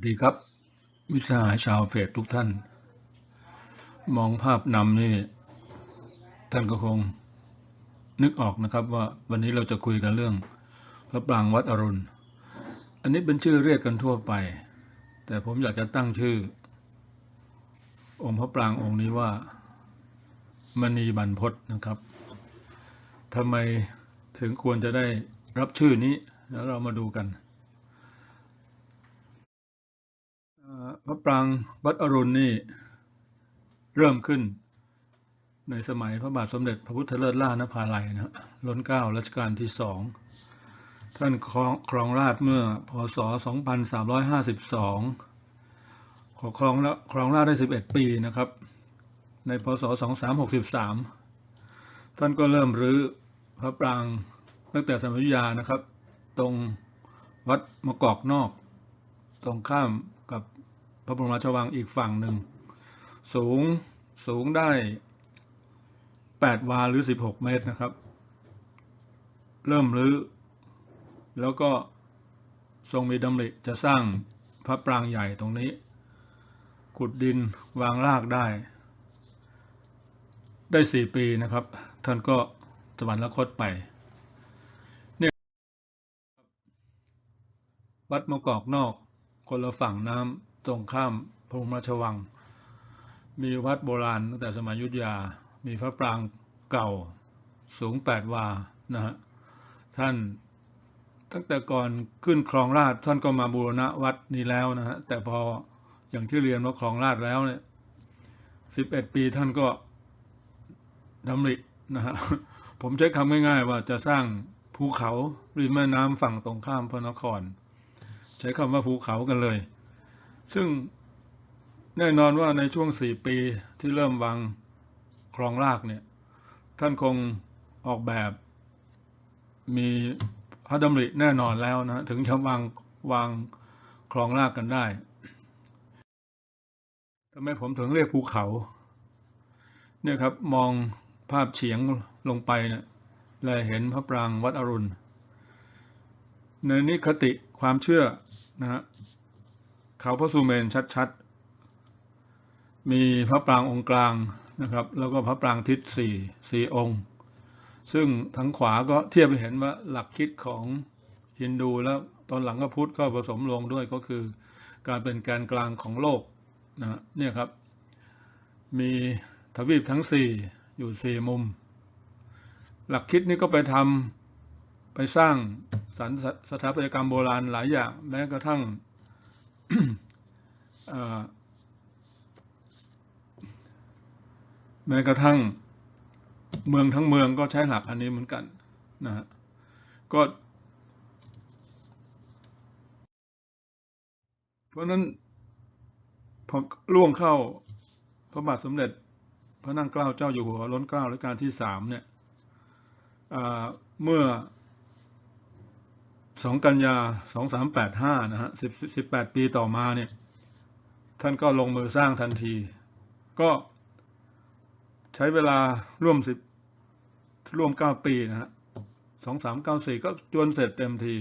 วัสดีครับ วิสาหชาวเพจทุกท่าน มองภาพนำนี่ ท่านก็คงนึกออกนะครับว่าวันนี้เราจะคุยกันเรื่องพระปรางวัดอรุณ อันนี้เป็นชื่อเรียกกันทั่วไป แต่ผมอยากจะตั้งชื่อ องค์พระปรางองค์นี้ว่ามณีบรรพตนะครับทำไมถึงควรจะได้รับชื่อนี้แล้วเรามาดูกัน พระปรางวัดอรุณนี่เริ่มขึ้น ในสมัยพระบาทสมเด็จพระพุทธเลิศล่านภาลัยนะล้นเก้ารัชกาลที่สองท่านครองครองราชเมื่อพศ 2352 ขอครองแล้วครองราชได้ 11 ปีนะครับ ในพศ 2363 ท่านก็เริ่มรื้อพระปรางตั้งแต่สมัยยุยานะครับ ตรงวัดมะกอกนอก ตรงข้าม ระบรมราชวังอีกฝั่งหนึ่ง สูงสูงได้ 8 วาหรือ 16 เมตรนะครับ เริ่มรื้อ แล้วก็ทรงมีดำริจะสร้างพระปรางใหญ่ตรงนี้ ขุดดินวางรากได้ ได้ 4 ปีนะครับ ท่านก็สวรรคตไปเนี่ยวัดมะกอกนอกคนละฝั่งน้ำ ตรงข้ามพระบรมราชวัง มีวัดโบราณตั้งแต่สมัยยุธยา มีพระปรางเก่าสูง 8 วา นะฮะ ท่านตั้งแต่ก่อนขึ้นครองราชท่านก็มาบูรณะวัดนี้แล้วนะฮะ แต่พออย่างที่เรียนว่าครองราชแล้วเนี่ย11ปีท่านก็ดำรินะฮะ ผมใช้คำง่ายๆว่าจะสร้างภูเขาริมแม่น้ำฝั่งตรงข้ามพระนคร ใช้คำว่าภูเขากันเลย ซึ่งแน่นอนว่าในช่วงสี่ปีที่เริ่มวางครองรากเนี่ย ท่านคงออกแบบมีพระดำริแน่นอนแล้วนะ ถึงจะวางวางครองรากกันได้ทำไมผมถึงเรียกภูเขา เนี่ยครับมองภาพเฉียงลงไปเนี่ยเราเห็นพระปรางวัดอรุณ ในนิคติความเชื่อนะฮะ เขาพระสุเมนชัดๆ มีพระปรางองค์กลางนะครับ แล้วก็พระปรางทิศสี่สี่องค์ ซึ่งทั้งขวาก็เทียบไปเห็นว่าหลักคิดของฮินดูแล้วตอนหลังก็พุทธก็ผสมลงด้วยก็คือการเป็นแกนกลางของโลกนะเนี่ยครับ มีทวีปทั้งสี่อยู่สี่มุม หลักคิดนี้ก็ไปทำไปสร้างสรรสถาปัตยกรรมโบราณหลายอย่างแม้กระทั่ง แม้กระทั่งเมืองทั้งเมืองก็ใช้หลักอันนี้เหมือนกันนะฮะก็เพราะนั้นพอล่วงเข้าพระบาทสมเด็จพระนั่งเกล้าเจ้าอยู่หัวล้นเกล้ารัชกาลที่สามเนี่ยเมื่อ สองกันยาสองสามแปดห้านะฮะสิสิบแปดปีต่อมาเนี่ย ท่านก็ลงมือสร้างทันที ก็ใช้เวลาร่วมสิบร่วมเก้าปีนะฮะสองสามเก้าสี่ก็จวนเสร็จเต็มที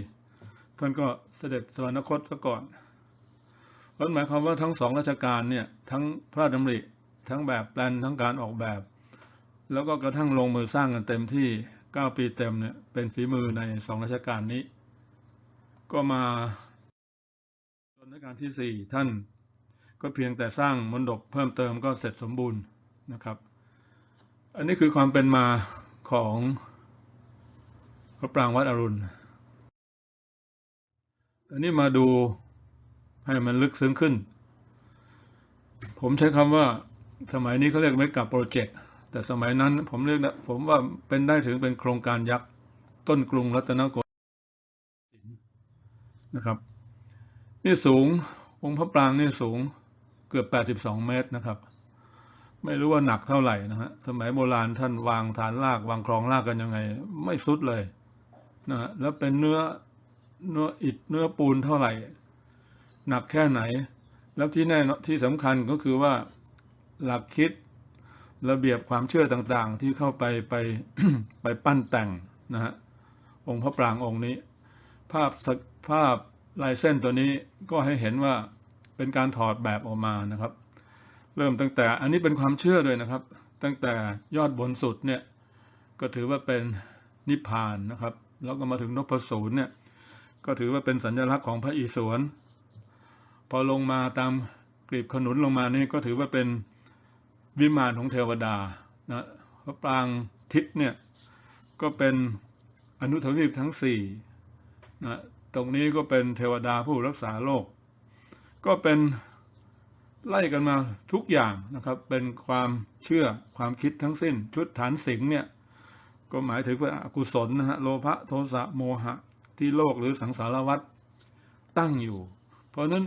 ท่านก็เสด็จสวรรคตซะก่อนเพราะหมายความว่าทั้งสองราชการเนี่ย ทั้งพระราชดำริ ทั้งแบบแปลน ทั้งการออกแบบ แล้วก็กระทั่งลงมือสร้างกันเต็มที่เก้าปีเต็มเนี่ย เป็นฝีมือในสองราชการนี้ ก็มาจนรัชกาลที่สี่ท่านก็เพียงแต่สร้างมณฑปเพิ่มเติมก็เสร็จสมบูรณ์นะครับ อันนี้คือความเป็นมาของพระปรางวัดอรุณอันนี้มาดูให้มันลึกซึ้งขึ้น ผมใช้คำว่าสมัยนี้เขาเรียกเมกะโปรเจกต์ แต่สมัยนั้นผมเรียกนะผมว่าเป็นได้ถึงเป็นโครงการยักษ์ ต้นกรุงรัตนโกสิ นะครับ นี่สูงองค์พระปรางนี่สูงเกือบ 82 เมตรนะครับ ไม่รู้ว่าหนักเท่าไหร่นะฮะสมัยโบราณท่านวางฐานรากวางคลองรากกันยังไง ไม่สุดเลยนะฮะแล้วเป็นเนื้อเนื้ออิฐเนื้อปูนเท่าไหร่ หนักแค่ไหน แล้วที่แน่ที่สำคัญก็คือว่าหลักคิดระเบียบความเชื่อต่างๆ ที่เข้าไปไปไปปั้นแต่งนะฮะองค์พระปรางองค์นี้ ภาพ ภาพลายเส้นตัวนี้ก็ให้เห็นว่าเป็นการถอดแบบออกมานะครับ เริ่มตั้งแต่อันนี้เป็นความเชื่อด้วยนะครับ ตั้งแต่ยอดบนสุดเนี่ยก็ถือว่าเป็นนิพพานนะครับ แล้วก็มาถึงนพสูรเนี่ยก็ถือว่าเป็นสัญลักษณ์ของพระอิศวรพอลงมาตามกลีบขนุนลงมานี่ก็ถือว่าเป็นวิมานของเทวดานะพระปรางทิศเนี่ยก็เป็นอนุทวีปทั้งสี่นะ ตรงนี้ก็เป็นเทวดาผู้รักษาโลก ก็เป็นไล่กันมาทุกอย่างนะครับ เป็นความเชื่อความคิดทั้งสิ้น ชุดฐานสิงห์เนี่ย ก็หมายถึงว่าอกุศลนะฮะโลภะโทสะโมหะที่โลกหรือสังสารวัฏตั้งอยู่ เพราะนั้น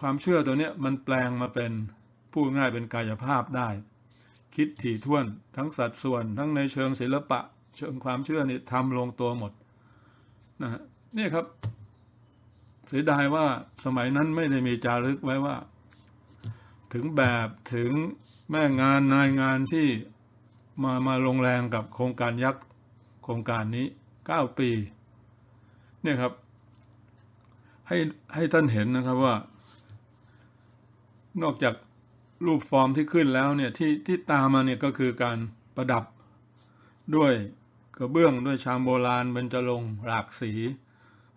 ความเชื่อตัวเนี้ยมันแปลงมาเป็นพูดง่ายเป็นกายภาพได้ คิดถี่ถ้วนทั้งสัดส่วน ทั้งในเชิงศิลปะ เชิงความเชื่อนี่ทำลงตัวหมดนะฮะนี่ครับ สียดายว่าสมัยนั้นไม่ได้มีจารึกไว้ว่า ถึงแบบถึงแม่งานนายงานที่มามาลงแรงกับโครงการยักษ์โครงการนี้เก้าปี เนี่ยครับ ให้ให้ท่านเห็นนะครับว่า นอกจากรูปฟอร์มที่ขึ้นแล้วเนี่ยที่ที่ตามมาเนี่ยก็คือการประดับด้วยกระเบื้องด้วยชามโบราณเบญจรงหลากสี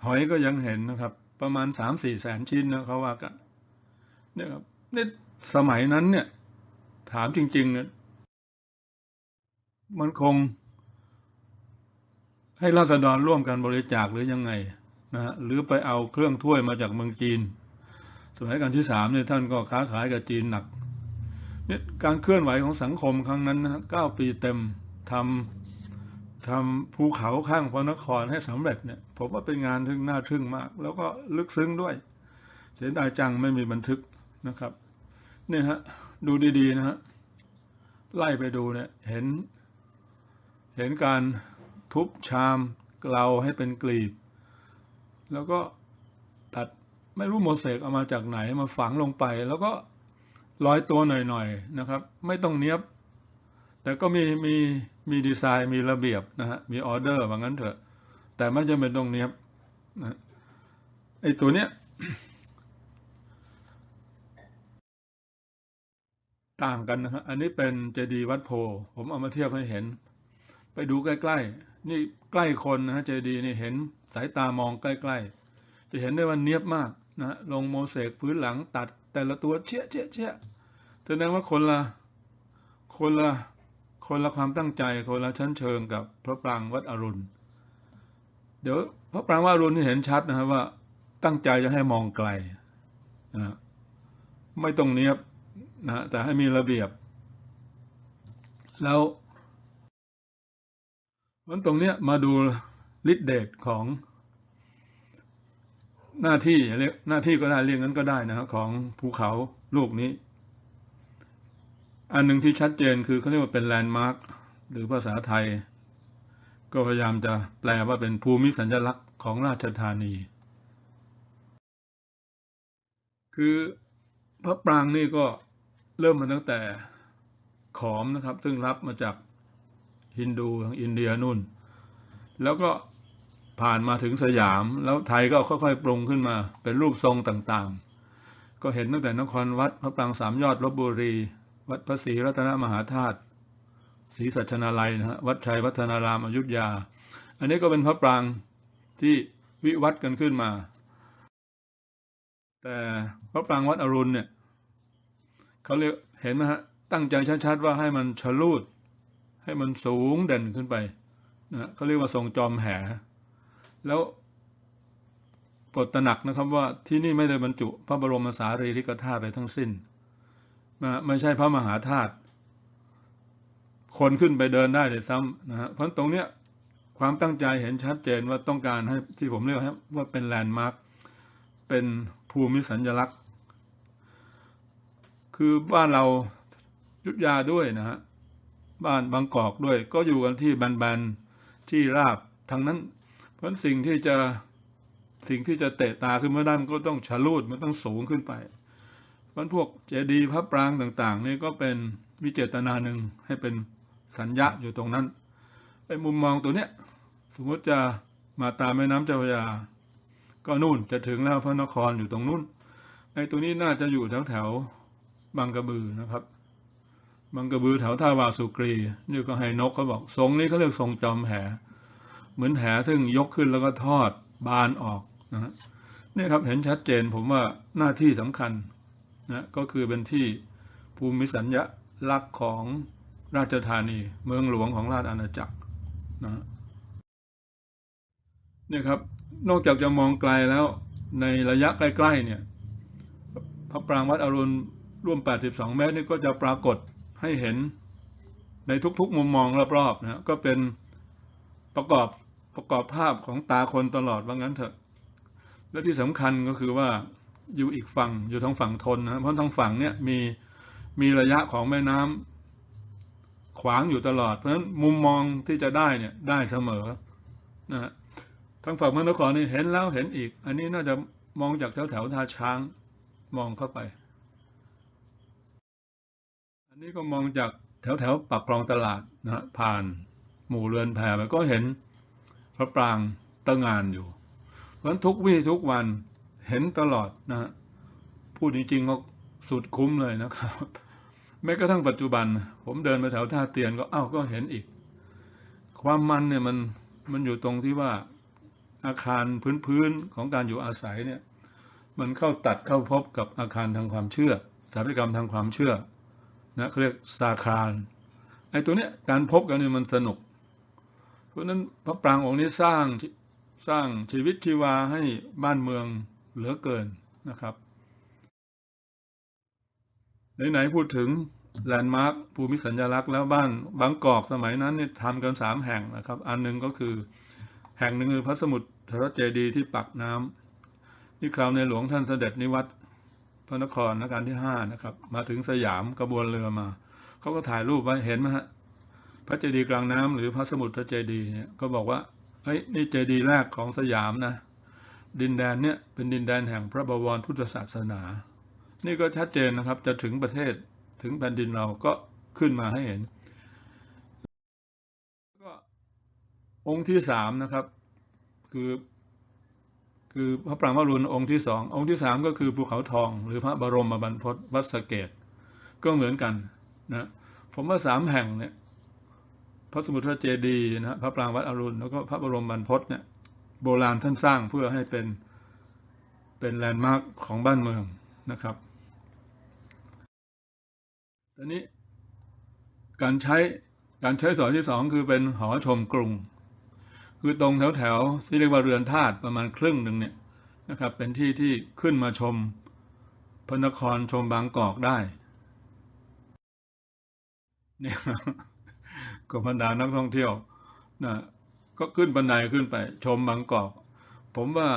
หอยก็ยังเห็นนะครับ ประมาณสามสี่แสนชิ้นนะเขาว่ากันเนี่ยครับนี่สมัยนั้นเนี่ย ถามจริง ๆ เนี่ย มันคง ให้ราษฎรร่วมกันบริจาคหรือยังไงนะฮะหรือไปเอาเครื่องถ้วยมาจากเมืองจีน สมัยการที่สามเนี่ยท่านก็ค้าขายกับจีนหนักเนี่ยการเคลื่อนไหวของสังคมครั้งนั้นนะเก้าปีเต็มทำ ทำภูเขาข้างพระนครให้สำเร็จเนี่ยผมว่าเป็นงานทึ่งน่าทึ่งมาก แล้วก็ลึกซึ้งด้วย เสียดายจังไม่มีบันทึกนะครับเนี่ยฮะดูดีๆนะฮะไล่ไปดูเนี่ยเห็น เห็นการทุบชามเกลาให้เป็นกลีบ แล้วก็ตัดไม่รู้โมเสกเอามาจากไหนมาฝังลงไป แล้วก็ร้อยตัวหน่อยๆนะครับ ไม่ต้องเนี้ยบ แต่ก็มีมี มีดีไซน์มีระเบียบนะฮะมีออเดอร์ว่างั้นเถอะ แต่ไม่จำเป็นต้องเนี้ยบนะไอตัวเนี้ยต่างกันนะฮะอันนี้เป็นเจดีย์วัดโพ ผมเอามาเทียบให้เห็น ไปดูใกล้ๆ นี่ใกล้คนนะฮะเจดีย์นี่เห็นสายตามองใกล้ๆ จะเห็นได้ว่าเนียบมากนะฮะลงโมเสกพื้นหลังตัดแต่ละตัวเชี่ยเชี่ยเชี่ยแสดงว่าคนละคนละ คนละความตั้งใจคนละชั้นเชิงกับพระปรางวัดอรุณ เดี๋ยวพระปรางวัดอรุณที่เห็นชัดนะครับว่าตั้งใจจะให้มองไกลนะไม่ต้องเนี้ยนะแต่ให้มีระเบียบ แล้ววันตรงเนี้ยมาดูฤทธิเดชของหน้าที่เรียกหน้าที่ก็ได้เรียกนั้นก็ได้นะครับของภูเขาลูกนี้ อันหนึ่งที่ชัดเจนคือเขาเรียกว่าเป็นแลนด์มาร์คหรือภาษาไทย ก็พยายามจะแปลว่าเป็นภูมิสัญลักษณ์ของราชธานี คือพระปรางนี่ก็เริ่มมาตั้งแต่ขอมนะครับ ซึ่งรับมาจากฮินดูทางอินเดียนู่น แล้วก็ผ่านมาถึงสยาม แล้วไทยก็ค่อยๆปรุงขึ้นมาเป็นรูปทรงต่างๆ ก็เห็นตั้งแต่นครวัดพระปรางสามยอดลบบุรี วัดพระศรีรัตนมหาธาตุศรีสัชนาลัยนะฮะวัดชัยวัฒนารามอยุธยา อันนี้ก็เป็นพระปรางที่วิวัฒน์กันขึ้นมา แต่พระปรางวัดอรุณเนี่ยเขาเรียกเห็นไหมฮะตั้งใจชัดๆว่าให้มันชะลูด ให้มันสูงเด่นขึ้นไปนะเขาเรียกว่าทรงจอมแห่แล้วปรดตระหนักนะครับว่าที่นี่ไม่ได้บรรจุพระบรมสารีริกธาตุอะไรทั้งสิ้น ไม่ใช่พระมหาธาตุคนขึ้นไปเดินได้เลยซ้ำนะฮะเพราะตรงเนี้ยความตั้งใจเห็นชัดเจนว่าต้องการให้ที่ผมเรียกว่าเป็นแลนด์มาร์คเป็นภูมิสัญลักษณ์ คือบ้านเรายุทธยาด้วยนะฮะบ้านบางกอกด้วย ก็อยู่กันที่แบนที่ราบทั้งนั้น เพราะสิ่งที่จะสิ่งที่จะเตะตาขึ้นมาได้มันก็ต้องชะลูดมันต้องสูงขึ้นไป เพราะพวกเจดีย์พระปรางต่างๆนี่ก็เป็นวิเจตนาหนึ่งให้เป็นสัญญาอยู่ตรงนั้นไอ้มุมมองตัวเนี้ยสมมติจะมาตามแม่น้ำเจ้าพระยา ก็นู่นจะถึงแล้วพระนครอยู่ตรงนู้นไอ้ตัวนี้น่าจะอยู่แถวแถวบางกระบือนะครับบางกระบือแถวท่าวาสุกรีนี่ก็ให้นกเขาบอกทรงนี้เขาเรียกทรงจอมแห เหมือนแหซึ่งยกขึ้นแล้วก็ทอดบานออกนะฮะนี่ครับเห็นชัดเจนผมว่าหน้าที่สำคัญ นะก็คือเป็นที่ภูมิสัญญลักษณ์ของราชธานี เมืองหลวงของราชอาณาจักรนะฮะเนี่ยครับนอกจากจะมองไกลแล้วในระยะใกล้ๆเนี่ยพระปรางวัดอรุณร่วม 82 เมตรนี่ก็จะปรากฏให้เห็นในทุกๆ มุมมองรอบๆนะก็เป็นประกอบประกอบภาพของตาคนตลอดว่างั้นเถอะ และที่สำคัญก็คือว่า อยู่อีกฝั่งอยู่ทางฝั่งทนนะเพราะทางฝั่งเนี่ยมีมีระยะของแม่น้ำขวางอยู่ตลอด เพราะฉะนั้นมุมมองที่จะได้เนี่ยได้เสมอนะฮะทางฝั่งพระนครนี่เห็นแล้วเห็นอีก อันนี้น่าจะมองจากแถวแถวท่าช้างมองเข้าไป อันนี้ก็มองจากแถวแถวปากคลองตลาดนะฮะผ่านหมู่เรือนแพไปก็เห็นพระปรางตะงานอยู่ เพราะฉะนั้นทุกวี่ทุกวัน เห็นตลอดนะพูดจริงๆก็สุดคุ้มเลยนะครับ แม้กระทั่งปัจจุบัน ผมเดินไปแถวท่าเตียนก็อ้าวก็เห็นอีก ความมันเนี่ยมันมันอยู่ตรงที่ว่าอาคารพื้นๆของการอยู่อาศัยเนี่ย มันเข้าตัดเข้าพบกับอาคารทางความเชื่อสถาปัตยกรรมทางความเชื่อนะเขาเรียกซาครานไอ้ตัวเนี้ยการพบกันเนี่ยมันสนุก เพราะฉะนั้นพระปรางองค์นี้สร้างสร้างชีวิตชีวาให้บ้านเมือง เหลือเกินนะครับไหนๆพูดถึงแลนด์มาร์คภูมิสัญลักษณ์แล้วบ้านบางกอกสมัยนั้นเนี่ยทำกันสามแห่งนะครับ อันหนึ่งก็คือ แห่งหนึ่งคือพระสมุทรเจดีย์ที่ปักน้ำที่คราวในหลวงท่านเสด็จนิวัตรพระนครรัชกาลที่ห้านะครับ มาถึงสยามกระบวนเรือมาเขาก็ถ่ายรูปไว้เห็นไหมฮะพระเจดีย์กลางน้ำหรือพระสมุทรเจดีย์เนี่ยก็บอกว่าเฮ้ยนี่เจดีย์แรกของสยามนะ ดินแดนเนี่ยเป็นดินแดนแห่งพระบวรพุทธศาสนา นี่ก็ชัดเจนนะครับจะถึงประเทศถึงแผ่นดินเราก็ขึ้นมาให้เห็นก็องค์ที่สามนะครับคือคือพระปรางวรุณองค์ที่สององค์ที่สามก็คือภูเขาทอง หรือพระบรมบรรพตวัดสเกตก็เหมือนกันนะผมว่าสามแห่งเนี่ยพระสมุทรเจดีนะฮะพระปรางวัดอรุณแล้วก็พระบรมบรรพตเนี่ย โบราณท่านสร้างเพื่อให้เป็นเป็นแลนด์มาร์คของบ้านเมืองนะครับตอนนี้การใช้การใช้สอนที่สองคือเป็นหอชมกรุง คือตรงแถวแถวที่เรียกว่าเรือนธาตุประมาณครึ่งหนึ่งเนี่ยนะครับ เป็นที่ที่ขึ้นมาชมพระนครชมบางกอกได้เนี่ยก็บรรดานักท่องเที่ยวนะ ก็ขึ้นบันไดขึ้นไป ชมบางกอก ผมว่า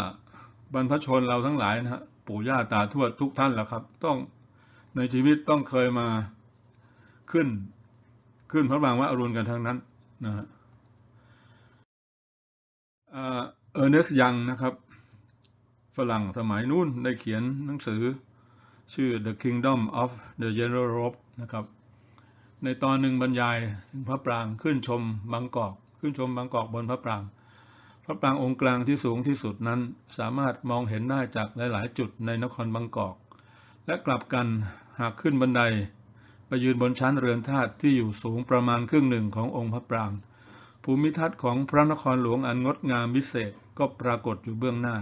บรรพชนเราทั้งหลายนะฮะปู่ย่าตาทวดทุกท่านแหละครับ ต้องในชีวิตต้องเคยมาขึ้น ขึ้นพระบางว่าอรุณกันทั้งนั้นนะฮะเออร์เนสยังนะครับ ฝรั่งสมัยนู้นได้เขียนหนังสือชื่อ The Kingdom of the General Robe นะครับ ในตอนหนึ่งบรรยายถึงพระปรางขึ้นชมบางกอก ขึ้นชมบางกอกบนพระปราง พระปรางองค์กลางที่สูงที่สุดนั้น สามารถมองเห็นได้จากหลาย ๆ จุดในนครบางกอก และกลับกันหากขึ้นบันได ไปยืนบนชั้นเรือนธาตุที่อยู่สูงประมาณครึ่งหนึ่งขององค์พระปราง ภูมิทัศน์ของพระนครหลวงอันงดงามวิเศษก็ปรากฏอยู่เบื้องหน้า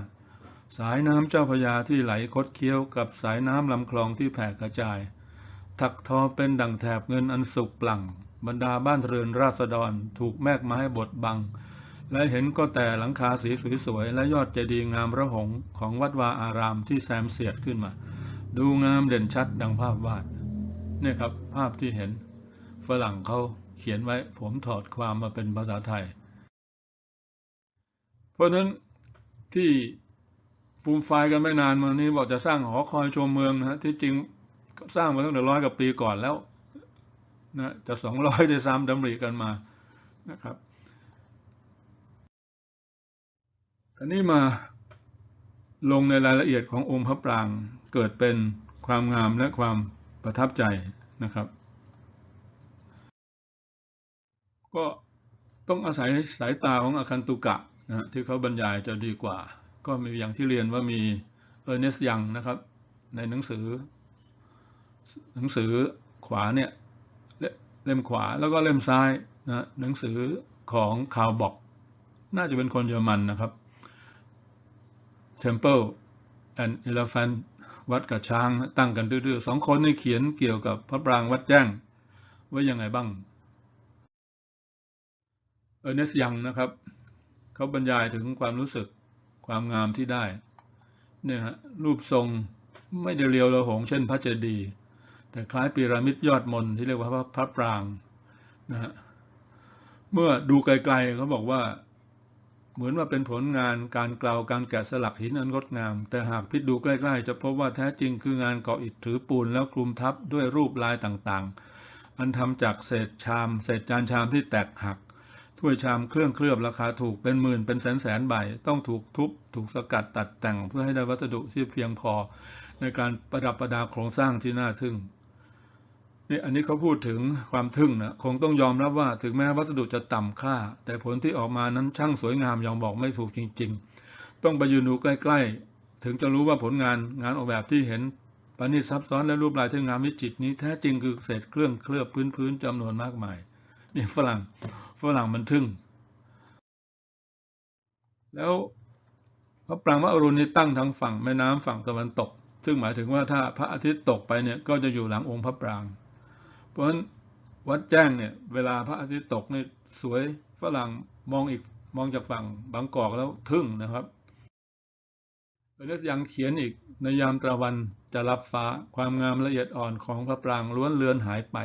สายน้ำเจ้าพยาที่ไหลคดเคี้ยวกับสายน้ำลำคลองที่แผ่กระจาย ถักทอเป็นดั่งแถบเงินอันสุกปลั่ง บรรดาบ้านเรือนราษฎรถูกแมกไม้บดบัง และเห็นก็แต่หลังคาสีสวยๆและยอดเจดีย์งามระหงของวัดวาอารามที่แซมเสียดขึ้นมา ดูงามเด่นชัดดังภาพวาดเนี่ยครับภาพที่เห็น ฝรั่งเขาเขียนไว้ผมถอดความมาเป็นภาษาไทย เพราะนั้นที่ฟูมไฟกันไม่นานมานี้บอกจะสร้างหอคอยชมเมืองนะฮะที่จริงสร้างมาตั้งแต่ร้อยกว่าปีก่อนแล้ว นะจะสองร้อยด้ซ้ำดำริกันมานะครับอันนี้มาลงในรายละเอียดขององค์พระปรางเกิดเป็นความงามและความประทับใจนะครับ ก็ต้องอาศัยสายตาของอาคันตุกะนะฮะที่เขาบรรยายจะดีกว่า ก็มีอย่างที่เรียนว่ามีเออร์เนสยังนะครับ ในหนังสือ หนังสือขวาเนี่ย เล่มขวาแล้วก็เล่มซ้ายนะหนังสือของคาวบอก น่าจะเป็นคนเยอรมันนะครับ Temple and Elephant วัดกับช้างตั้งกันดื้อๆสองคนนี่เขียนเกี่ยวกับพระปรางวัดแจ้งไว้ยังไงบ้างเออร์เนสยังนะครับ เขาบรรยายถึงความรู้สึกความงามที่ได้เนี่ยฮะรูปทรงไม่ได้เรียวระหงเช่นพระเจดีย์ แต่คล้ายพีระมิดยอดมนที่เรียกว่าพระพระปรางนะฮะเมื่อดูไกลๆเขาบอกว่า เหมือนว่าเป็นผลงานการกล่าวการแกะสลักหินอันงดงาม แต่หากพิจดูใกล้ๆ จะพบว่าแท้จริงคืองานเก่ออิฐถือปูนแล้วคลุมทับด้วยรูปลายต่างๆ อันทำจากเศษชาม เศษจานชามที่แตกหักถ้วยชามเครื่องเคลือบราคาถูกเป็นหมื่นเป็นแสนแสนใบต้องถูกทุบ ถูกสกัดตัดแต่งเพื่อให้ได้วัสดุที่เพียงพอ ในการประดับประดาโครงสร้างที่น่าทึ่ง นี่อันนี้เขาพูดถึงความทึ่งนะคงต้องยอมรับว่าถึงแม้วัสดุจะต่ำค่า แต่ผลที่ออกมานั้นช่างสวยงามยังบอกไม่ถูกจริง ๆ ต้องไปยืนดูใกล้ๆ ถึงจะรู้ว่าผลงานงานออกแบบที่เห็นประณีตซับซ้อนและรูปลายที่งามวิจิตรนี้แท้จริงคือเศษเครื่องเคลือบพื้นๆจำนวนมากมายนี่ฝรั่งฝรั่งมันทึ่ง แล้วพระปรางพระอรุณนี้ตั้งทางฝั่งแม่น้ำฝั่งตะวันตก ซึ่งหมายถึงว่าถ้าพระอาทิตย์ตกไปเนี่ยก็จะอยู่หลังองค์พระปราง เพราะฉะนั้นวัดแจ้งเนี่ยเวลาพระอาทิตย์ตกนี่สวยฝรั่งมองอีกมองจากฝั่งบางกอกแล้วทึ่งนะครับเอเนสยังเขียนอีกในยามตะวันจะรับฟ้าความงามละเอียดอ่อนของพระปรางล้วนเลือนหายไป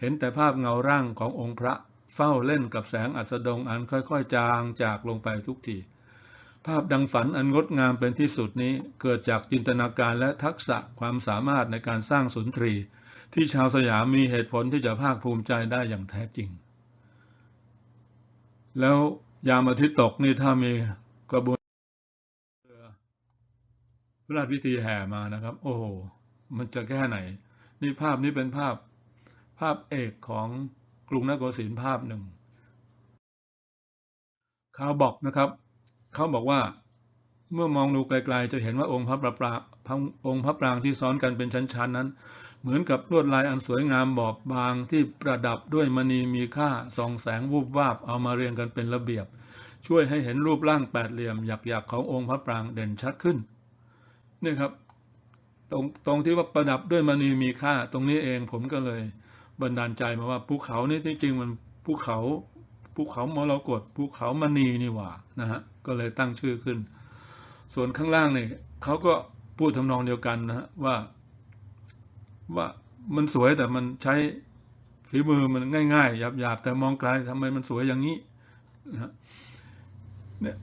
เห็นแต่ภาพเงาร่างขององค์พระเฝ้าเล่นกับแสงอัสดงอันค่อยๆ จางจากลงไปทุกทีภาพดังฝันอันงดงามเป็นที่สุดนี้เกิดจากจินตนาการและทักษะความสามารถในการสร้างสุนทรี ที่ชาวสยามมีเหตุผลที่จะภาคภูมิใจได้อย่างแท้จริง แล้วยามอาทิตย์ตกนี่ถ้ามีกระบวนเรือพระราชพิธีแห่มานะครับ โอ้โหมันจะแค่ไหน นี่ภาพนี้เป็นภาพภาพเอกของกรุงนครศรีภาพหนึ่งเขาบอกนะครับเขาบอกว่าเมื่อมองดูไกลๆจะเห็นว่าองค์พระประปรางองค์พระปรางที่ซ้อนกันเป็นชั้นๆนั้น เหมือนกับลวดลายอันสวยงามบอบบางที่ประดับด้วยมณีมีค่าส่องแสงวูบวาบเอามาเรียงกันเป็นระเบียบ ช่วยให้เห็นรูปร่างแปดเหลี่ยมหยักๆขององค์พระปรางเด่นชัดขึ้นนี่ครับตรงตรงที่ว่าประดับด้วยมณีมีค่า ตรงนี้เองผมก็เลยบันดาลใจมาว่าภูเขานี่จริงๆมันภูเขาภูเขามรกตภูเขามณีนี่หว่านะฮะก็เลยตั้งชื่อขึ้น ส่วนข้างล่างนี่เขาก็พูดทำนองเดียวกันนะฮะว่า ว่ามันสวยแต่มันใช้ฝีมือมันง่ายๆหยาบๆแต่มองไกลทำไมมันสวยอย่างนี้นะเนี่ย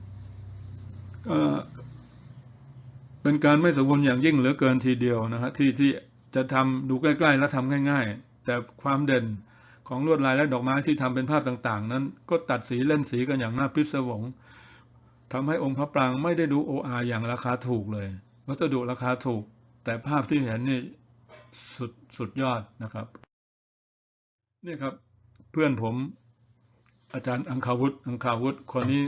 เป็นการไม่สมบูรณ์อย่างยิ่งเหลือเกินทีเดียวนะฮะที่ที่จะทำดูใกล้ๆ แล้วทำง่าย ๆ แต่ความเด่นของลวดลายและดอกไม้ที่ทำเป็นภาพต่างๆ นั้น ก็ตัดสีเล่นสีกันอย่างน่าพิศวงทำให้องค์พระปรางไม่ได้ดูโออาอย่างราคาถูกเลย วัสดุราคาถูก แต่ภาพที่เห็นนี่ สุดสุดยอดนะครับนี่ครับเพื่อนผมอาจารย์อังคาวุฒิอังคาวุฒิคนนี้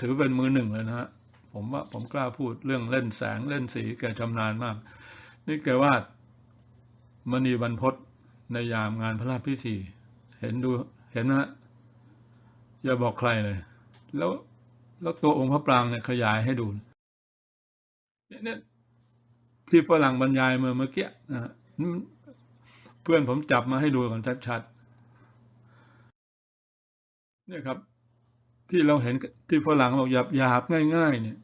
ถือเป็นมือหนึ่งเลยนะฮะผมว่าผมกล้าพูดเรื่องเล่นแสงเล่นสีแกชำนาญมาก นี่แกวาดมณีบรรพศในยามงานพระราชพิธีเห็นดูเห็นนะฮะอย่าบอกใครเลย แล้วแล้วตัวองค์พระปรางเนี่ยขยายให้ดูเนี่ยที่ฝรั่งบรรยายเมื่อเมื่อกี้นะฮะ เพื่อนผมจับมาให้ดูกันชัดๆเนี่ยครับ ที่เราเห็นที่ฝรั่งบอกหยาบหยาบง่าย ๆ เนี่ย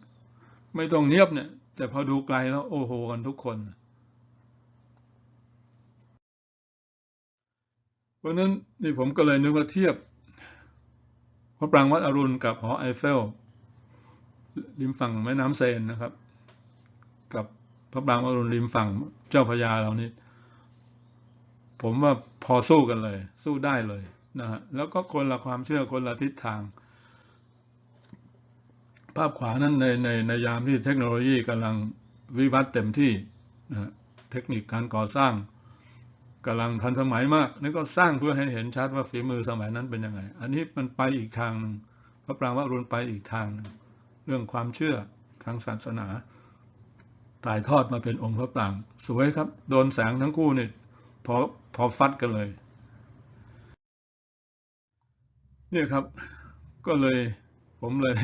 ไม่ต้องเนียบเนี่ย แต่พอดูไกลแล้วโอ้โหกันทุกคนเพราะนั้นนี่ผมก็เลยนึกว่าเทียบพระปรางวัดอรุณกับหอไอเฟลริมฝั่งแม่น้ำเซนนะครับ กับพระปรางอรุณริมฝั่ง เจ้าพญาเรานี่ผมว่าพอสู้กันเลย สู้ได้เลยนะฮะแล้วก็คนละความเชื่อคนละทิศทาง ภาพขวานั้นในในในยามที่เทคโนโลยีกำลังวิวัฒน์เต็มที่นะเทคนิคการก่อสร้างกำลังทันสมัยมากนี่ก็สร้างเพื่อให้เห็นชัดว่าฝีมือสมัยนั้นเป็นยังไง อันนี้มันไปอีกทางหนึ่งพระปรางวรุณไปอีกทางหนึ่งเรื่องความเชื่อทางศาสนา ถ่ายทอดมาเป็นองค์พระปราง สวยครับ โดนแสงทั้งคู่นี่พอพอฟัดกันเลย เนี่ยครับ ก็เลยผมเลย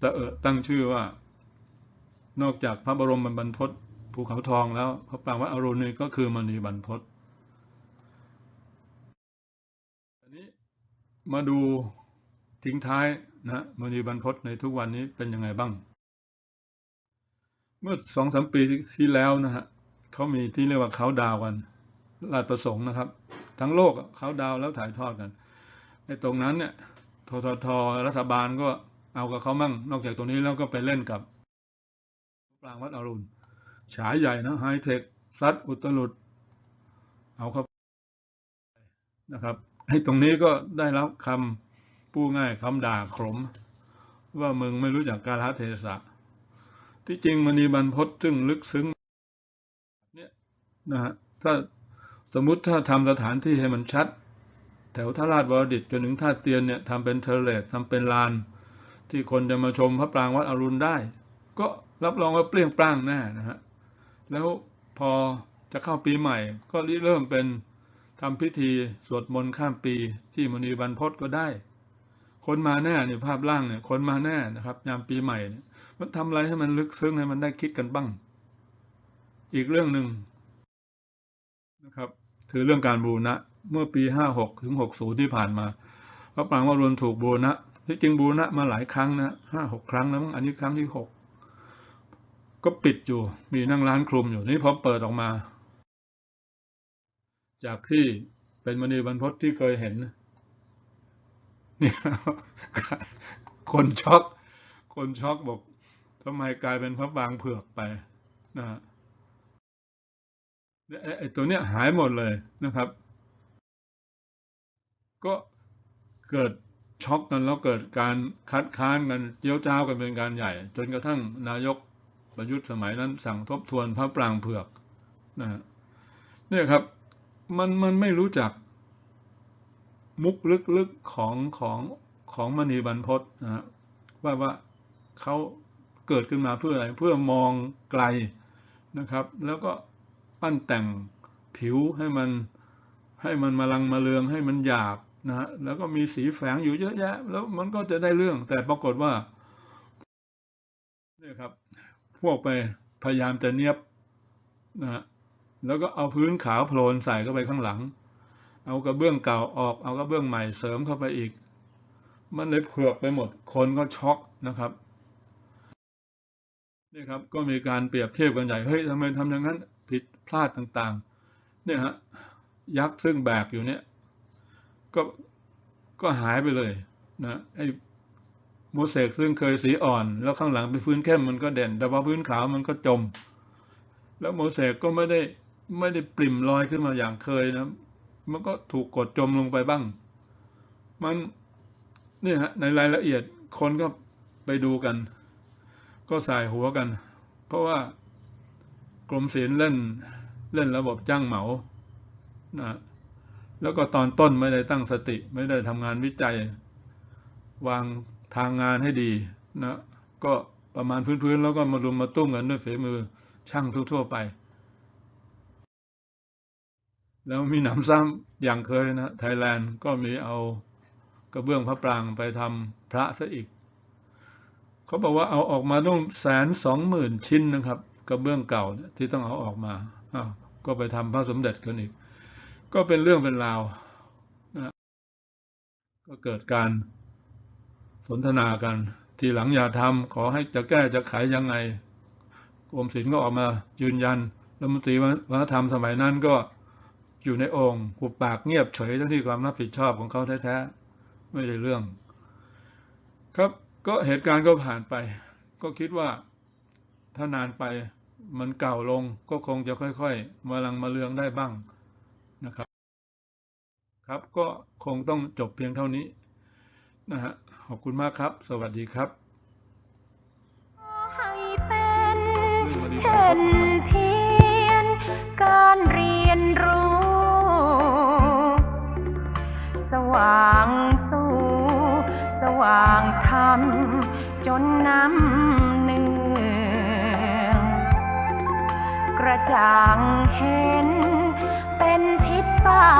สะเอตั้งชื่อว่า นอกจากพระบรมบรรพตภูเขาทองแล้ว พระปรางวัดอรุณนี่ก็คือมณีบรรพตอันนี้มาดูทิ้งท้ายนะมณีบรรพตในทุกวันนี้เป็นยังไงบ้าง เมื่อสองสามปีที่แล้วนะฮะเขามีที่เรียกว่าเขาดาวกันลาดประสงค์นะครับ ทั้งโลกเขาดาวแล้วถ่ายทอดกันไอ้ตรงนั้นเนี่ยทททรัฐบาลก็เอากับเขามั่ง นอกจากตรงนี้แล้วก็ไปเล่นกับปรางวัดอรุณฉายใหญ่นะไฮเทคซัดอุตลุดเอาเข้านะครับไอ้ตรงนี้ก็ได้รับคำปู้ง่ายคำด่าขม ว่ามึงไม่รู้จักกาลเทศะ ที่จริงมณีบรรพตซึ่งลึกซึ้งเนี่ยนะฮะถ้าสมมติถ้าทำสถานที่ให้มันชัด แถวท่าราชวรดิตจนถึงท่าเตียนเนี่ยทำเป็นเทเลสทำเป็นลาน ที่คนจะมาชมพระปรางวัดอรุณได้ ก็รับรองว่าเปรี้ยงปร้างแน่นะฮะแล้วพอจะเข้าปีใหม่ ก็ริเริ่มเป็นทำพิธีสวดมนต์ข้ามปีที่มณีบรรพตก็ได้ คนมาแน่เนี่ยภาพล่างเนี่ยคนมาแน่นะครับ ยามปีใหม่เนี่ยมันทำอะไรให้มันลึกซึ้งให้มันได้คิดกันบ้าง อีกเรื่องหนึ่งนะครับคือเรื่องการบูรณะเมื่อปีห้าหกถึงหกศูนย์ที่ผ่านมาพระปรางวารวนถูกบูรณะที่จริงบูรณะมาหลายครั้งนะห้าหกครั้งแล้วมั้งอันนี้ครั้งที่หกก็ปิดอยู่มีนั่งร้านคลุมอยู่นี่พอเปิดออกมา จากที่เป็นมณีบรรพตที่เคยเห็น เนี่ยคนช็อก คนช็อกบอกทำไมกลายเป็นพระบางเผือกไปนะฮะไอ้ตัวเนี้ยหายหมดเลยนะครับ ก็เกิดช็อกกันแล้วเกิดการคัดค้านกันเจียวจ้าวกันเป็นการใหญ่ จนกระทั่งนายกประยุทธ์สมัยนั้นสั่งทบทวนพระปรางเผือกนะฮะเนี่ยครับ มันมันไม่รู้จัก มุกลึกๆของของของมณีบรรพตนะฮะว่าว่าเขาเกิดขึ้นมาเพื่ออะไรเพื่อมองไกลนะครับ แล้วก็ปั้นแต่งผิวให้มันให้มันมาลังมาเลืองให้มันหยาบนะฮะแล้วก็มีสีแฝงอยู่เยอะแยะ แล้วมันก็จะได้เรื่องแต่ปรากฏว่าเนี่ยครับ พวกไปพยายามจะเนียบนะฮะแล้วก็เอาพื้นขาวโพลนใส่เข้าไปข้างหลัง เอากระเบื้องเก่าออก เอากระเบื้องใหม่เสริมเข้าไปอีก มันเลยเผือกไปหมด คนก็ช็อกนะครับนี่ครับก็มีการเปรียบเทียบกันใหญ่ เฮ้ยทำไมทำอย่างนั้นผิดพลาดต่างๆ เนี่ยฮะยักษ์ซึ่งแบกอยู่เนี่ย ก็ก็หายไปเลยนะไอ้โมเสกซึ่งเคยสีอ่อน แล้วข้างหลังเป็นพื้นเข้มมันก็เด่น แต่ว่าพื้นขาวมันก็จม แล้วโมเสกก็ไม่ได้ไม่ได้ปริ่มลอยขึ้นมาอย่างเคยนะ มันก็ถูกกดจมลงไปบ้าง มันเนี่ยฮะในรายละเอียดคนก็ไปดูกัน ก็ใส่หัวกัน เพราะว่ากรมศิลป์เล่นเล่นระบบจ้างเหมานะแล้วก็ตอนต้นไม่ได้ตั้งสติ ไม่ได้ทำงานวิจัย วางทางงานให้ดีนะก็ประมาณพื้นๆ แล้วก็มารุมมาตุ้มกันด้วยฝีมือช่างทั่วๆไป แล้วมีหนำซ้ำอย่างเคยนะไทยแลนด์ก็มีเอากระเบื้องพระปรางไปทำพระซะอีก เขาบอกว่าเอาออกมาต้องแสนสองหมื่นชิ้นนะครับ กระเบื้องเก่าเนี่ยที่ต้องเอาออกมาอ้าวก็ไปทำพระสมเด็จกันอีก ก็เป็นเรื่องเป็นราวนะก็เกิดการสนทนากัน ทีหลังอย่าทำขอให้จะแก้จะไขยังไงกรมศิลป์ก็ออกมายืนยันรัฐมนตรีวัฒนธรรมสมัยนั้นก็ อยู่ในองค์หุบปากเงียบเฉยทั้งที่ความรับผิดชอบของเขาแท้ๆไม่ได้เรื่อง ครับก็เหตุการณ์ก็ผ่านไป ก็คิดว่าถ้านานไปมันเก่าลงก็คงจะค่อยๆ มาลังมาเลืองได้บ้างนะครับ ครับก็คงต้องจบเพียงเท่านี้นะฮะขอบคุณมากครับ สวัสดีครับให้เป็นเรื่องมาดีเช่น ว่างสู้ สว่างธรรมจนน้ำเนืองกระจ่างเห็นเป็นทิศบา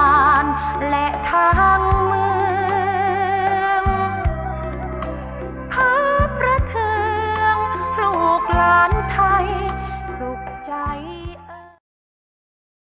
นและทางเมือง